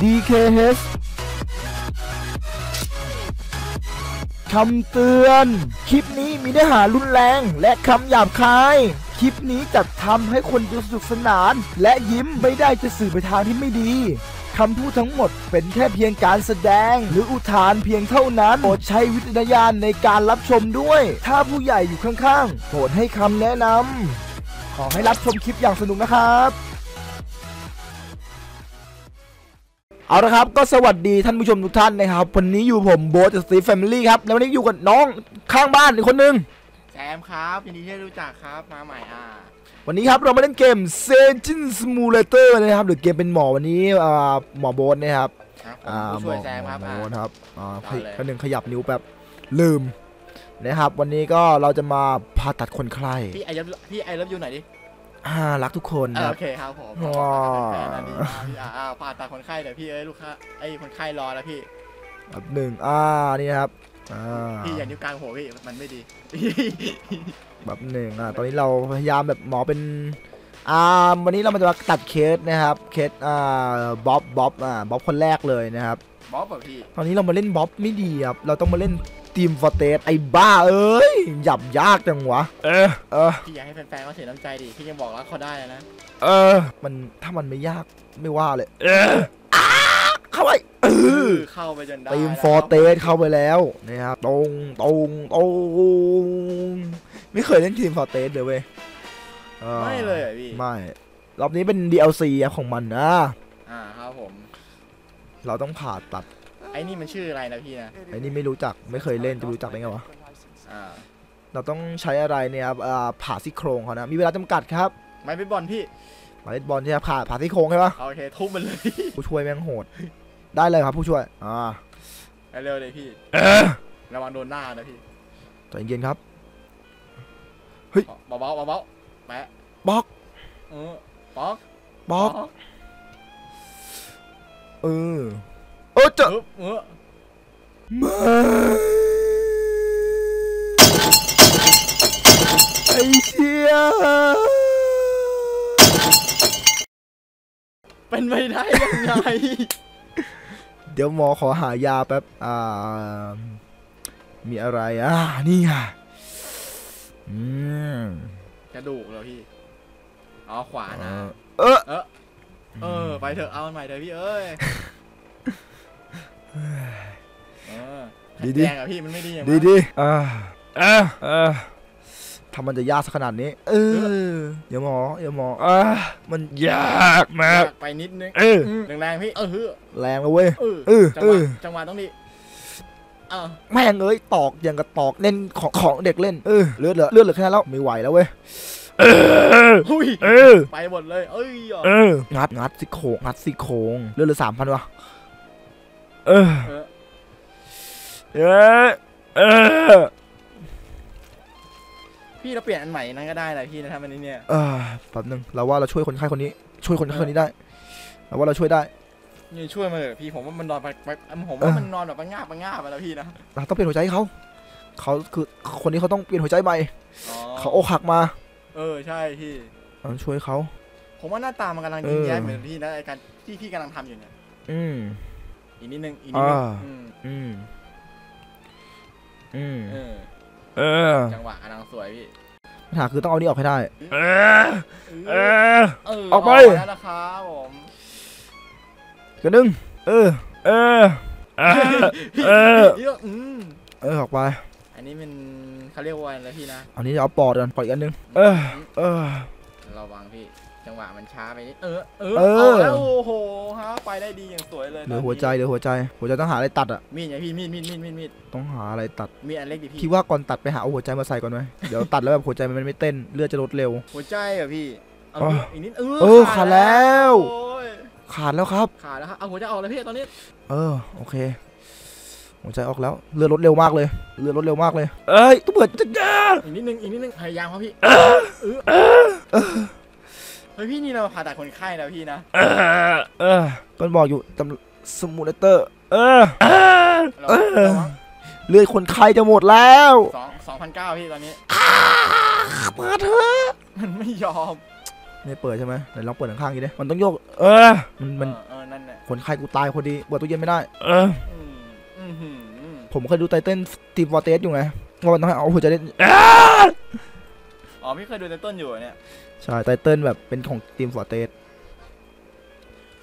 DKH คำเตือน คลิปนี้มีเนื้อหารุนแรงและคำหยาบคาย คลิปนี้จัดทำให้คนดูสนุกสนาน และยิ้มไม่ได้จะสื่อไปทางที่ไม่ดีคำพูดทั้งหมดเป็นแค่เพียงการแสดง หรืออุทานเพียงเท่านั้นโปรดใช้วิจารณญาณในการรับชมด้วย ถ้าผู้ใหญ่อยู่ข้างๆโปรดให้คำแนะนำ ขอให้รับชมคลิปอย่างสนุกนะครับเอาละครับก็สวัสดีท่านผู้ชมทุกท่านนะครับ วันนี้อยู่ผมโบทจากสตีฟแฟมิลี่ครับ แล้ววันนี้อยู่กับน้องข้างบ้านอีกคนนึงแซมครับยินดีที่ได้รู้จักครับมาใหม่อ่าวันนี้ครับเรามาเล่นเกม s a g e n Simulator นะครับ หรือเกมเป็นหมอวันนี้อ่าหมอโบทนะครับครับผมอ่าผู้ช่วยแซมครับหมออ่าโบทครับอ่าเอาเลยคนหนึ่งขยับนิ้วแป๊บลืม นะครับ วันนี้ก็เราจะมาผ่าตัดคนไข้พี่ไอเลิฟพี่ไอเลิฟยูหน่อยดิอ่ารักทุกคนเออครับโอเคครับผมว้าแฟนนะพี่พี่อ่าอ่าผ่าตัดคนไข้เดี๋ยวพี่เอ้ยลูกค้าไอ้คนไข้รอแล้วพี่แบบหนึ่งอ่านี่นะครับอ่าพี่อย่านิ้วกลางหัวพี่มันไม่ดีแบบหนึ่งอะตอนนี้เราพยายามแบบหมอเป็นอ่าวันนี้เรามาจะมาตัดเคสนะครับเคสอ่าบ๊อบบ๊อบอ่าบ๊อบคนแรกเลยนะครับบอสแบบพี่ตอนนี้เรามาเล่นบ๊อบไม่ดีครับเราต้องมาเล่น ทีมฟอร์เตสไอ้บ้าเอ้ยหยับยากจังวะ เออ เออ พี่อยากให้แฟนๆเขาเสียน้ำใจดิ พี่ยังบอกรักเขาได้เลยนะ เออ มันถ้ามันไม่ยากไม่ว่าเลย เอออ้าเข้าไปเออเข้าไปจนได้ทีมแล้วฟอร์เตสเข้าไปแล้วนะครับตรงตรงตรงไม่เคยเล่นทีมฟอร์เตสเลยเว้ยออไม่เลยเหรอพี่ ไม่ รอบนี้เป็น DLC อะของมันนะ อ่าครับผม เราต้องผ่าตัดไอ้นี่มันชื่ออะไรนะพี่นะไอ้นี่ไม่รู้จักไม่เคยเล่นจะรู้จักได้ไงวะอ่าเราต้องใช้อะไรเนี่ยครับอ่าผ่าซี่โครงเขานะมีเวลาจำกัดครับไม่เป็นบอลพี่หมายเลขบอลที่จะผ่าผ่าซี่โครงใช่ปะโอเคทุบมันเลย ผู้ช่วยแม่งโหด ได้เลยครับผู้ช่วยอ่าเร็วๆเลยพี่ระวังโดนหน้านะพี่ใจเย็นครับเบาๆเบาๆแปะบล็อกเออป๊อก บล็อก เออ เออเจอปึ๊บเออไม่ไอ้เชี่ยเป็นไปได้ยังไง เดี๋ยวหมอขอหายาแป๊บ อ่า มีอะไรอ่านี่ไงอืมกระดูกเหรอพี่เอาขวาเอนะอเออ เออ ไปเถอะ เอามันใหม่เถอะพี่เอ้ยเออ ดีแดดีงอะพี่มันไม่ดีอย่างดีนั้นดีอ่าเออเออทำมันจะยากสักขนาดนี้ เอออย่าหมออย่าหมออ่ามันยากมากยาก ไปนิดนึงเออมแรงๆพี่ เออฮึแรงเลยเว้ย เออเออจังเอหวะอจังหวะต้องดีเออแม่งเอ้ยตอกอย่างกับตอกเล่นของของเด็กเล่น เออเลือดเหลือเลือดเหลือแค่นั้นแล้วไม่ไหวแล้วเว้ยเออหุยเออไปหมดเลย เอ้ยอะเอองัดงัดซี่โครงงัดซี่โครงเลือดเหลือสามพันวะ เออเออเออเออพี่เราเปลี่ยนอันใหม่นั้นก็ได้นะพี่นะทำอันนี้เนี่ยเออแป๊บนึงเราว่าเราช่วยคนไข้คนนี้ ช่วยคนไข้คนนี้ได้เราว่าเราช่วยได้นี่ช่วยมาเถอะพี่ผมว่ามันนอนไปไปผมเอว่าอมันนอนแบบปังงาบปังงาบไปแล้วพี่นะเราต้องเปลี่ยนหัวใจให้เขาเขาคือคนนี้เขาต้องเปลี่ยนหัวใจใหม่อ๋อเขาอกหักมา เออใช่พี่เราต้องช่วยเขาผมว่าหน้าตามันกำลังเออยิ้มแย้มเหมือนพี่นะไอการที่พี่กำลังทำอยู่เนี่ย อืม อีกนิดนึงอีกนิดนึงอ่าอืมอืมอืมเออเออจังหวะกำลังสวยพี่ปัญหาคือต้องเอานี่ออกให้ได้ เออ เออเออออกไปแล้วนะครับผมกันหนึ่งเออ เออ เออ เออเยอะอืมเออ ออกไป อันนี้มันเขาเรียกว่าอะไรพี่นะ อันนี้จะเอาปอดกันปอดอีกอันหนึง เออ เออ ระวังพี่ จังหวะมันช้าไปนิดเออเออเออาแล้วโอ้โหฮะไปได้ดีอย่างสวยเลยเหลือหัวใจเหลือหัวใจ หัวใจต้องหาอะไรตัดอะ มีดไงพี่มีดมีดมีดมีดมีดต้องหาอะไรตัด มีดอันเล็กดิพี่คิดว่าก่อนตัดไปหาเอาหัวใจมาใส่ก่อนไหมเดี๋ยวตัดแล้วแบบหัวใจมันไม่เต้นเลือดจะลดเร็ว หัวใจเหรอพี่เอาอ๋ออีกนิดเออเออขาดแล้ว โอ้ยขาดแล้วครับ ขาดแล้วครับเอาหัวใจออกเลยพี่ตอนนี้เออโอเค หัวใจออกแล้วเลือดลดเร็วมากเลย เลือดลดเร็วมากเลย เอ้ยต้องเปิดจะแก้อีกนิดนึงอีกนิดนึงพยายามครับพี่เออ เฮ้ยพี่นี่เราผ่าตัดคนไข้แล้วพี่นะ เออเออมันบอกอยู่ตำสมูเลเตอร์ เออเราเออระวังเลือดคนไข้จะหมดแล้วสองสองพันเก้าพี่ตอนนี้มาเถอะมันไม่ยอม ไม่เปิดใช่ไหมไหนลองเปิดข้างๆอีกดิมันต้องโยก เออ มันมันเออเออนั่นแหละคนไข้กูตายพอดีเปิดตู้เย็นไม่ได้ เอออืมอืมหืมอืมผมเคยดูไตเติ้ลสตีฟวอเตสอยู่ไงว่ามันต้องให้เอาหัวใจเล่น อ๋อพี่เคยดูในต้นอยู่เหรอเนี่ย ใช่ไตเติ้ลแบบเป็นของทีมฟอเตส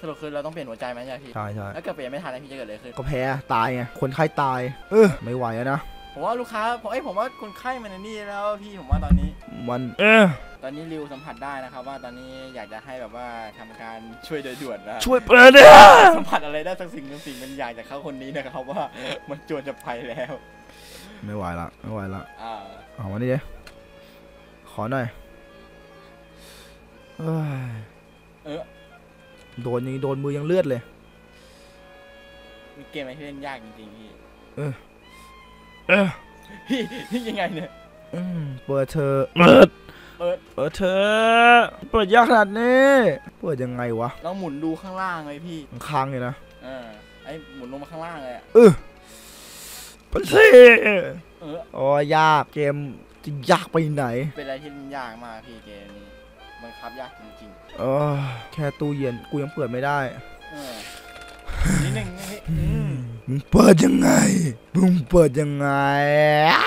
สรุปคือเราต้องเปลี่ยนหัวใจไหมเนี่ยพี่ ใช่ใช่แล้วเกิดเปลี่ยนไม่ทันแล้วพี่จะเกิดอะไรขึ้น ก็แพ้ตายไงคนไข้ตาย เออไม่ไหวอะนะ ผมว่าลูกค้าผมเอ้ยผมว่าคนไข้มันอันนี่แล้วพี่ผมว่าตอนนี้ มันเออตอนนี้ริวสัมผัสได้นะครับว่าตอนนี้อยากจะให้แบบว่าทำการช่วยโดยด่วนนะ ช่วยเปิดเนี่ยสัมผัสอะไรได้สักสิ่งหนึ่งสิ่งมันอยากจากเขาคนนี้นะครับว่ามันจวนจะไปแล้ว ไม่ไหวละไม่ไหวละอ่า เอามานี่ดิ ขอหน่อยเอ้ยเออโดนยังโดนมือยังเลือดเลย มีเกมอะไรที่เล่นยากจริงๆพี่ เออพี่นี่ยังไงเนี่ยอืมเปิดเธอะเปิดเปิดเปิดเธอะเปิดยากขนาดนี้เปิดยังไงวะเราหมุนดูข้างล่างเลยพี่ค้างเลยนะเออไอ้หมุนลงมาข้างล่างเลยอะเออเปิดสิเออโอ้ยากเกม จะยากไปไหน เป็นอะไรที่เล่นยากมากพี่เกมนี้บังคับยากจริงเออแค่ตู้เย็นกูยังเปิดไม่ได้ ๆเออนิดหนึ่งนี่อืมมึงเปิดยังไง มึงเปิดยังไงอะ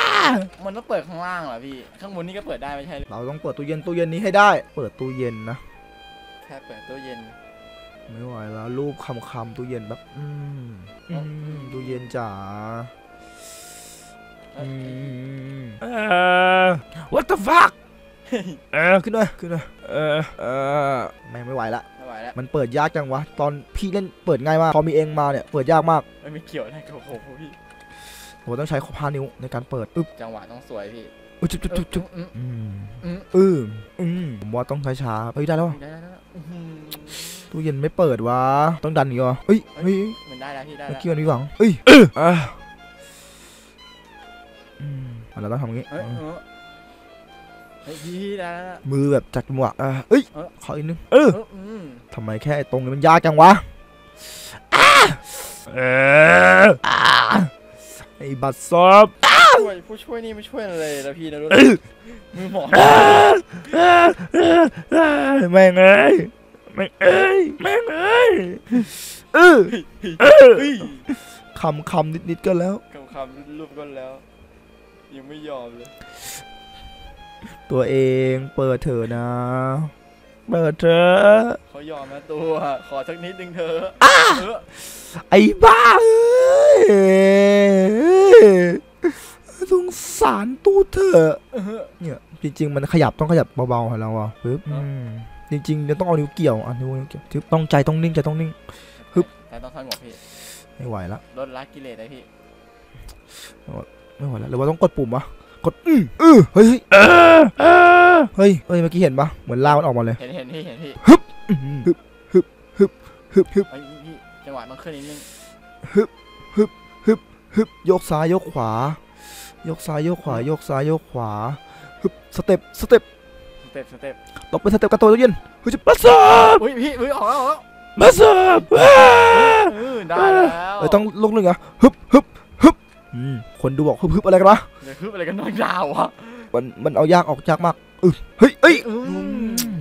มันต้องเปิดข้างล่างเหรอพี่ ข้างบนนี่ก็เปิดได้ไม่ใช่หรือเราต้องเปิดตู้เย็นตู้เย็นนี้ให้ได้ เปิดตู้เย็นนะ แค่เปิดตู้เย็น ไม่ไหวแล้วรูปคำคำๆตู้เย็นแบบ อืมอืมตู้เย็นจ๋า เอ้อืยมเออ what the fuck เออขึ้นเลยขึ้นเลยเออเออไม่งไม่ไหวละไม่ไหวแล้วมันเปิดยากจังวะ ตอนพี่เล่นเปิดง่ายมาก พอมีเองมาเนี่ยเปิดยากมากไม่มีเกี่ยวอะไรกับผมพี่ผมต้องใช้ข้อพานิ้วในการเปิดอึ๊บจังหวะต้องสวยพี่อึ๊บจุ๊บจุ๊บจุ๊บจุ๊บอืมอืมอืมอืมอืมผมว่าต้องช้าๆเฮ้ยได้แล้วได้ได้ได้อื้อหือตู้เย็นไม่เปิดวะต้องดันอีกเหรอเฮ้ยเฮ้ยเหมือนได้แล้วพี่ได้เมื่อแล้วกี้มันมีหวังเอ้ยเออ อะอืมเราต้องทำอย่างงี้เฮ้ยเออเฮ้ยพี่ได้แล้วมือแบบจัดจังหวะอะเอ้ยเออขออีกนึงเออเอออืมทำไมแค่ไอ้ตรงนี้มันยากจังวะอะเอออะไอ้บัตรซอบ ช่วยผู้ช่วยนี่ไม่ช่วยอะไรเลยแล้วพี่นะรู้มือหมอแม่งเอ้ยแม่งเอ้ยแม่งเอ้ยเออเฮ้ยคำคำนิดนิดๆก็แล้ว คำคำรูปก็แล้ว ยังไม่ยอมเลย ตัวเองเปิดเถอะนะ เปิดเถอะเขายอมนะตัว ขอสักนิดนึงเธอะเออไอ้บ้าเอ้ยสงสารตู้เถอะเออเนี่ยจริง ๆ มันขยับต้องขยับเบาๆของเราอะปึ๊บเอ้าอืมจริงๆเดี๋ยวต้องเอานิ้วเกี่ยวอะนิ้วนิ้วเกี่ยวทึบต้องใจต้องนิ่งใจต้องนิ่งฮึบแต่ต้องทำหมดพี่ไม่ไหวละลดละกิเลสได้พี่ ไม่ไหวละหรือว่าต้องกดปุ่มวะกดอืออือเฮ้ยเฮ้ยเออเฮ้ยเฮ้ยเมื่อกี้เห็นปะเหมือนลากมันออกมาเลยเห็นเห็นพี่เห็นพี่อื้อหือฮึบฮึบฮึบฮึบฮึบไอ้ยพี่จังหวะต้องขึ้นนิดนึงฮึบยกซ้ายยกขวา ยกซ้ายยกขวายกซ้ายยกขวาฮึบสเต็ปสเต็ปสเต็ปสเต็ปตกเป็นสเต็ปกระโดดตู้เย็นเฮ้ยจะมาสับอุ้ยพี่อุ้ยออกแล้วออกแล้วมาสับว้าเออได้แล้วเอ้ยต้องลุกหนึ่งเหรอะฮึบฮึบฮึบอืม คนดูบอกฮึบฮึบอะไรกันวะเดี๋ยวคืออะไรกันน้อยดาวอะมันมันเอายากออกยากมากเออเฮ้ยเอ้ยอืม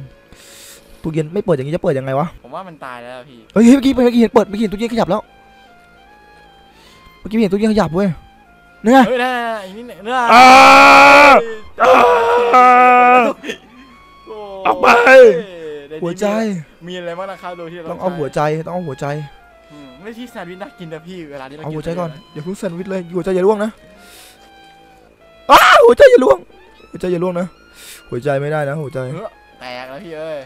ตู้เย็นไม่เปิดอย่างนี้จะเปิดยังไงวะ ผมว่ามันตายแล้วพี่เฮ้ยเฮ้ยเมื่อกี้เมื่อกี้เห็นเปิดเมื่อกี้เห็นตู้เย็นขยับแล้ว เมื่อกี้เห็นตู้เย็นขยับเว้ยเนี่ยเฮ้ยได้ๆอีกนิดหนึงได้อ่าอ่าออกไปเดี๋ยหัวใจ มีอะไรบ้างนะครับดูที่เราต้องเอาหัวใจต้องเอาหัวใจ อืมไม่ที่แซนด์วิชน่ากินนะพี่เวลาที่เราเอากินหัวใจก่อนะอย่าเพิ่งแซนด์วิชเลยหัวใจอย่าล่วงนะอ้าหัวใจอย่าล่วง หัวใจอย่าล่วงนะ หัวใจไม่ได้นะ หัวใจเออแตกแล้วพี่เอ้ย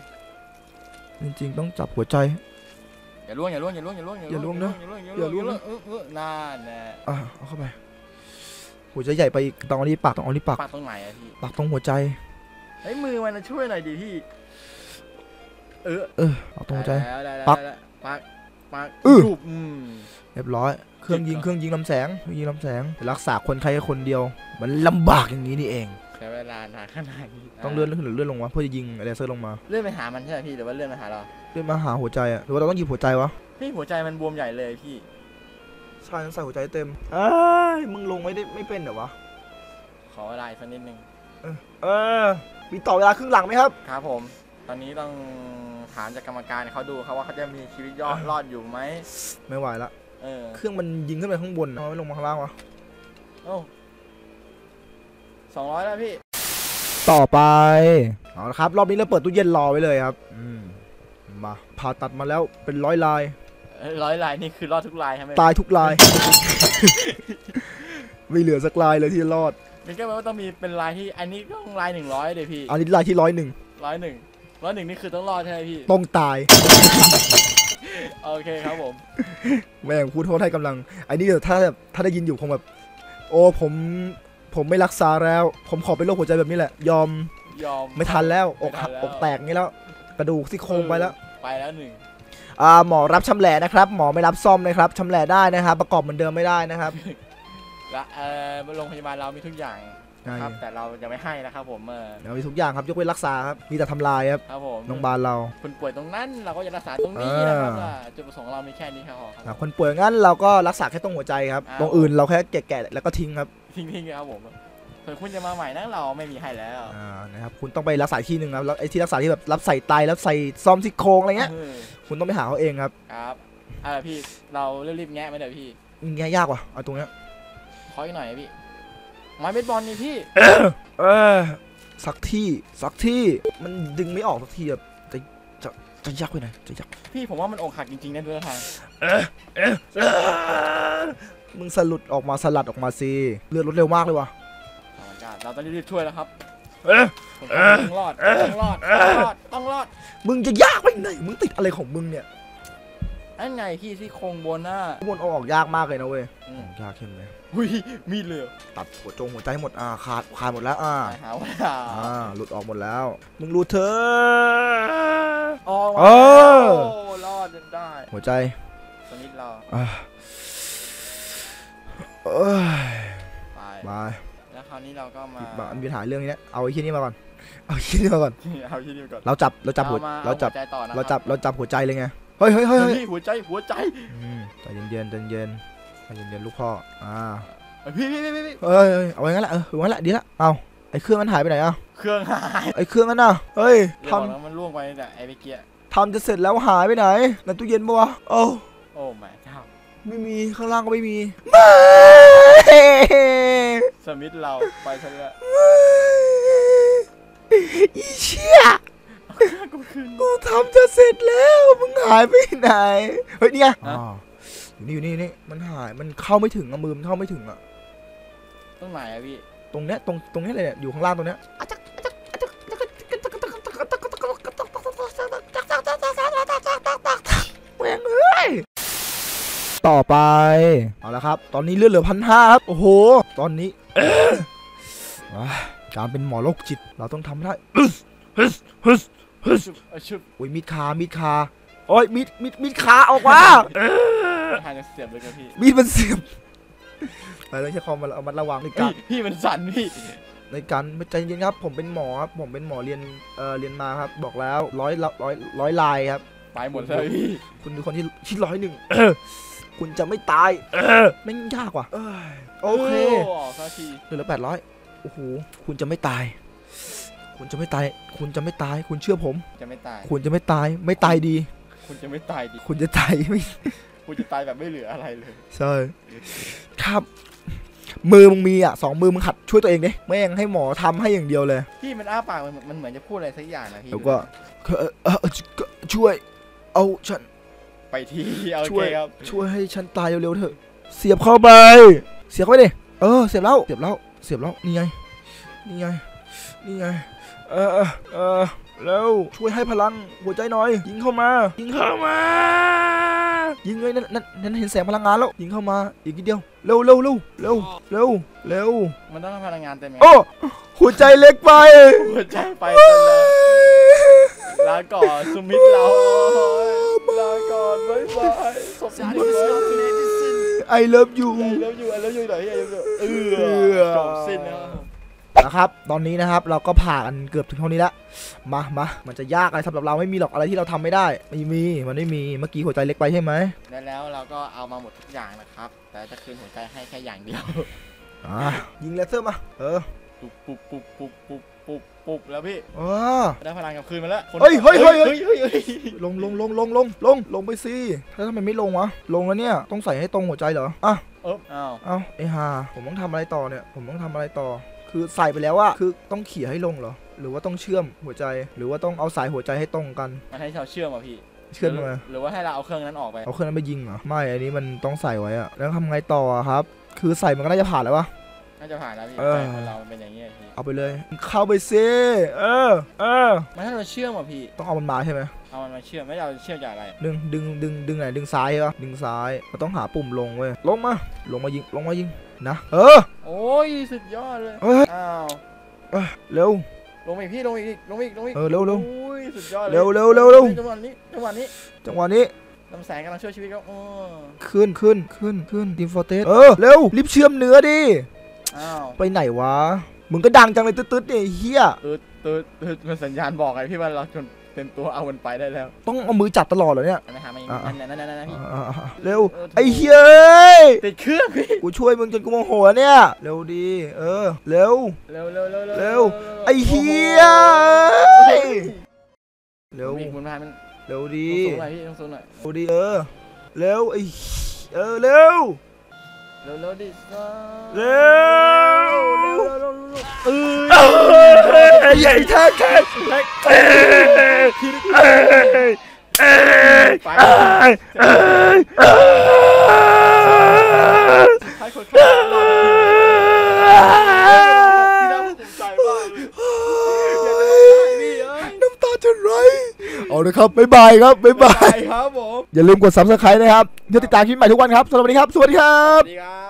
จริงๆต้องจับหัวใจ อย่าล่วงอย่าล่วงอย่าล่วงอย่าล่วงอย่าล่วงนะอย่าล่วงอย่าล่วงนะเออเออนั่นแหละอะเอาเข้าไป หัวใจใหญ่ไปอีกต้องเอาที่ปากต้องเอาที่ปากปากตรงไหนอะพี่ปากตรงหัวใจเฮ้ยมือมันช่วยหน่อยดิพี่ เออเออปากตรงหัวใจได้แล้วได้แล้วปักได้แล้วปัก ปักอื้อรูปอืมเรียบร้อย เครื่องยิงจิกเหรอเครื่องยิงลำแสงเครื่องยิงลำแสง รักษาคนไข้แค่คนเดียว มันลำบากอย่างนี้นี่เองใช้เวลานานขนาดนี้ต้องเลื่อนขึ้นหรือเลื่อนลงวะเพื่อจะยิงเลเซอร์ลงมาเลื่อนไปหามันใช่ไหมพี่หรือว่าเลื่อนมาหาเราเลื่อนมาหาหัวใจอะหรือว่าเราต้องหยิบหัวใจวะพี่หัวใจมันบวมใหญ่เลยพี่ใช่ต้องใส่หัวใจเต็มเอ้ยมึงลงไม่ได้ไม่เป็นเหรอวะขอเวลาอีกสักนิดนึงเออมีต่อเวลาครึ่งหลังไหมครับครับผมตต อนนี้ต้องถามจากกรรมการเขาดูเขาว่าเขาจะมีชีวิตยอดรอดอยู่ไหมไม่ไหวละเออเครื่องมันยิงขึ้นไปข้างบนทำไมไม่ลงมาข้างล่างวะโอ้สองร้อยแล้วพี่ ต่อไปเอาละครับ รอบนี้เราเปิดตู้เย็นรอไว้เลยครับ อืมมาผ่าตัดมาแล้วเป็นร้อยลายเอ้ยร้อยลายนี่คือรอดทุกลายใช่ไหมตายทุกลาย ไม่เหลือสักลายเลยที่รอดมันก็แปลว่าต้องมีเป็นลายที่อันนี้ก็ต้องลายหนึ่งร้อยเดี๋ยวพี่ อันนี้ลายที่ร้อยหนึ่งร้อยหนึ่ง ร้อยหนึ่งนี่คือต้องรอดใช่ไหมพี่ ต้องตาย โอเคครับผม แม่งพูดโทษให้กำลัง ไอ้นี่เดี๋ยวถ้าแบบถ้าได้ยินอยู่คงแบบ โอ้ผม ผมไม่รักษาแล้ว ผมขอเป็นโรคหัวใจแบบนี้แหละ ยอม ยอม ไม่ทันแล้ว อกไม่ทัหันกแล้ว อกแตกงี้แล้ว กระดูกซี่โครงไปแล้ว ไปแล้วหนึ่งอ่าหมอรับชำแหละนะครับ หมอไม่รับซ่อมนะครับชำแหละได้นะครับ ประกอบเหมือนเดิมไม่ได้นะครับ และเอ่อโรงพยาบาลเรามีทุกอย่าง นะครับแต่เรายังไม่ให้นะครับผมเออเดี๋ยวมีทุกอย่างครับยกเว้นรักษาครับมีแต่ทำลายครับครับผมโรงพยาบาลเราคุณป่วยตรงนั้นเราก็จะรักษาตรงนี้เออนะครับว่าจุดประสงค์ของเรามีแค่นี้ครับผมอ่าคนป่วยงั้นเราก็รักษาแค่ตรงหัวใจครับอ้าวตรงอื่นเราแค่แกะๆแล้วก็ทิ้งครับทิ้งๆครับผมส่วนคุณจะมาใหม่นั้นเราไม่มีให้แล้วอ่านะครับคุณต้องไปรักษาที่หนึ่งครับแล้วไอ้ที่รักษาที่แบบรับใส่ไตแล้วใส่ซ่อมซี่โครงอะไรเงี้ยเออคุณต้องไปหาเขาเองครับครับอ่าพี่เรารีบๆแงะไหมเดี๋ยวพี่แง่ยากว่ะเอาตรงเนี้ยขออีกหน่อยนะพี่ ไม้เบสบอลนี่พี่ เออสักที่สักที่มันดึงไม่ออกสักทีแบบจะจะจะยากไปไหนจะยากพี่ผมว่ามันอกหักจริงๆนะดูท่าทางมึงสลุดออกมาสลัดออกมาสิเลือดลดเร็วมากเลยว่ะธรรมชาติเราต้องรีบๆช่วยแล้วครับเอ๊ะคุณต้องรอดต้องรอดต้องรอดต้องรอด มึงจะยากไปไหนมึงติดอะไรของมึงเนี่ยนั่นไงพี่ที่โครงบนน่ะมันเอาออกยากมากเลยนะเว้ยอืมยากเข้มเลย หุยมีดเลยตัดหัวจงหัวใจให้หมดอ่าขาดขาดหมดแล้วอ่าตายหาว่าอ่าหลุดออกหมดแล้ว มึงรู้เธอะออกเอมาอโอ้รอดจนได้ หัวใจสมิธเราอ่าเอ้ยไปมาแล้วคราวนี้เราก็มามามีปัญหาเรื่องนี้นะเอาไอ้ที่นี่มาก่อนเอาไอ้ที่นี่มาก่อนเอาที่นี่ก่อนเราจับเราจับหัวอมเราจับอหัวใจต่อนะคเราจับเราจับหัวใจเลยไงเฮ้ยเฮ้ยเฮ้ยเฮ้เฮ้ยยหัวใจหัวใจอืมใจเย็นๆใจเย็นใจ เย็นๆลูกพ่อ อ่าเฮ้ยพี่พี่พี่พี่เอ้ยเอ้ยเอาไว้งั้นแหละเออเอาไว้งั้นแหละดีละ เอาไอ้เครื่องมันหายไปไหนอะเครื่องหายไอ้เครื่องนั้นน่ะเฮ้ยเดี๋ยวทบอกนะมันล่วงไปแต่ไอ้เมื่อกี้ำทำจะเสร็จแล้วหายไปไหนในตู้เย็นปะวะโอ้โอ้แม่เจ้าไม่มีข้างล่างก็ไม่มีไม่สมิธเราไปซะแล้วอีเชี่ยกูคืน กูทำจะเสร็จแล้วมึงหายไปไหน เฮ้ยนี่ไงอ๋ออยู่ นี่อยู่นี่นี่มันหายมันเข้าไม่ถึงอะมือมันเข้าไม่ถึงอะตรงไหนอะพี่ตรงเนี้ยตรงตรงเนี้ยเลยเนี่ยอยู่ข้างล่างตรงเนี้ยแม่งเอ้ยต่อไปเอาละครับ ตอนนี้เลือดเหลือพันห้าครับโอ้โห ตอนนี้อะการเป็นหมอโรคจิตเราต้องทำได้ชุบเอาชุบโอ้ยมีดคามีดคาโอ้ยมีดมีดมีดคาออกมา ทางจะเสียบเลยกันพี่มีดมันเสียบไปแล้วใช้คอมมาเอามาระวังในเฮ้กายรพี่มันสั่นพี่ในการใจเย็นครับ ผมเป็นหมอครับผมเป็นหมอเรียนเอ่อเรียนมาครับ บอกแล้วร้อยร้อยร้อยลายครับไปหมดเลยพี่คุณคือคนที่ที่ร้อยหนึ่งคุณจะไม่ตายไม่งยากว่ะเอ้ยโอเคโอ้สักทีเหลือแปดร้อยโอ้โหคุณจะไม่ตาย คุณจะไม่ตาย คุณจะไม่ตาย คุณเชื่อผม จะไม่ตาย คุณจะไม่ตาย ไม่ตายดี คุณจะไม่ตายดิคุณจะตายไม่ คุณจะตายแบบไม่เหลืออะไรเลยใช่ครับ มือมึงมีอะสองมือมึงหัดช่วยตัวเองดิแม่งให้หมอทำให้อย่างเดียวเลยพี่มันอ้าปากมันมันเหมือนจะพูดอะไรสักอย่างนะพี่แล้วก็เออเออเออช่วย เอาฉัน ไปที่โอช่เควยครับช่วยให้ฉันตายเร็วๆเถอะ เสียบเข้าไป เสียบเข้าไปดิเออเสียบแล้วเสียบแล้วเสียบแล้วนี่ไงนี่ไงนี่ไงเออเออเออเร็วช่วยให้พลังหัวใจหน่อย ยิงเข้ามา ยิงเข้ามา ยิงเลยนั่นนั่นนั่นเห็นแสงพลังงานแล้วยิงเข้ามาอีกนิดเดียวเร็วเร็วเร็วเร็วเร็วเร็วมันต้องให้พลังงานเต็มไงโอ้หัวใจเล็กไปหัวใจไปซะแล้วลาก่อนสุมิตรเราลาก่อนบ๊ายบายสมบูรณ์ I love you ไอ้เลิฟยูไอ้เลิฟยูไหนไอ้เลิฟยูเอเอออจบสิ้นแล้ว นะครับ ตอนนี้นะครับเราก็ผ่ากันเกือบถึงเท่านี้แล้วมามามันจะยากอะไรสำหรับเราไม่มีหรอกอะไรที่เราทำไม่ได้ไม่มีมันไม่มีเมื่อกี้หัวใจเล็กไปใช่ไหมและแล้วเราก็เอามาหมดทุกอย่างนะครับ แต่จะคืนหัวใจให้แค่อย่างเดียวอ่ายิงเลเซอร์มาเออปุ๊บปุ๊บปุ๊บปุ๊บปุ๊บปุ๊บปุ๊บแล้วพี่เออได้พลังกลับคืนมาแล้วคนเฮ้ยเฮ้ยเฮ้ยเฮ้เฮ้ยยเฮ้ยเฮ้ยลงลงลงลงลงลงลงไปสิแล้วทำไมไม่ลงวะลงแล้วเนี่ยต้องใส่ให้ตรงหัวใจเหรออะเอ๊บอ้าวเอาไอ้ห่าผมต้องทำอะไรต่อเนี่ย ผมต้องทำอะไรต่อ คือใส่ไปแล้วอะคือต้องเขี่ยให้ลงเหรอ หรือว่าต้องเชื่อมหัวใจ หรือว่าต้องเอาสายหัวใจให้ตรงกัน มันให้เราเชื่อมอะพี่เชื่อมยังไงหรือว่าให้เราเอาเครื่องนั้นออกไป เอาเครื่องนั้นไปยิงเหรอ ไม่ อันนี้มันต้องใส่ไว้อะแล้วทำไงต่ออะครับ คือใส่มันก็น่าจะผ่านแล้ววะน่าจะผ่านแล้วพี่เออใจคนเรามันเป็นอย่างนี้อะพี่ เอาไปเลย เข้าไปซิเออ เออมันให้เราเชื่อมอะพี่ ต้องเอามันมาใช่ไหมเอามันมาเชื่อมไม่ได้เอาเชื่อมจากอะไร ดึง ดึง ดึง ดึงไหน ดึงซ้ายใช่ปะดึงซ้ายเราต้องหาปุ่มลงเว้ย ลงมา ลงมายิง ลงมายิง นะ เออ โอ้ยสุดยอดเลยเฮ้ย อ้าว เอ้ยเร็ว ลงมาอีกพี่ลงมาอีกลงมาอีกลงมาอีกเออเร็วเร็ว โอ้ยสุดยอดเลยเร็วเร็วเร็วเร็ว จังหวะนี้จังหวะนี้จังหวะนี้ ลำแสงกำลังช่วยชีวิตเขาโอ้ขึ้นขึ้นขึ้นขึ้นทีมฟอร์เตสเออ เร็ว รีบเชื่อมเนื้อดิ อ้าว ไปไหนวะ มึงก็ดังจังเลยตึ๊ดๆเนี่ยไอ้เฮีย ตืดตืดตืดมันสัญญาณบอกไงพี่ว่าเราจนเต็มตัวเอามันไปได้แล้วต้องเอามือจับตลอดเหรอเนี่ยอันนะฮะไม่อะนั่นนั่นนั่นนั่นพี่อ่าๆๆเร็วเออไอ้เฮียเอ้ยติดเครื่องพี่กูช่วยมึงจนกูโมโหเนี่ยเร็วดีเออเร็วเร็วเร็วเร็วเร็วไอ้เฮียเอ้ยเร็ววิ่งมันมามันเร็วดีสูงหน่อยพี่ต้องสูงหน่อยเร็วดีเออเร็วไอ้เออเร็วเร็วเร็วดิเร็ว ใหญ่แท้แค่เอ้ยเอ้ยเอ้ยไปเอ้ยเอ้ยเอ้ยให้คนข้างหลังพี่น่าภูมิใจมากเลยอยากจะร้องไห้พี่เอ้ยน้ำตาจะไหลเอาเลยครับบ๊ายบายครับบ๊ายบายครับผมอย่าลืมกด subscribe นะครับเพื่อติดตามคลิปใหม่ทุกวันครับสวัสดีครับ สวัสดีครับ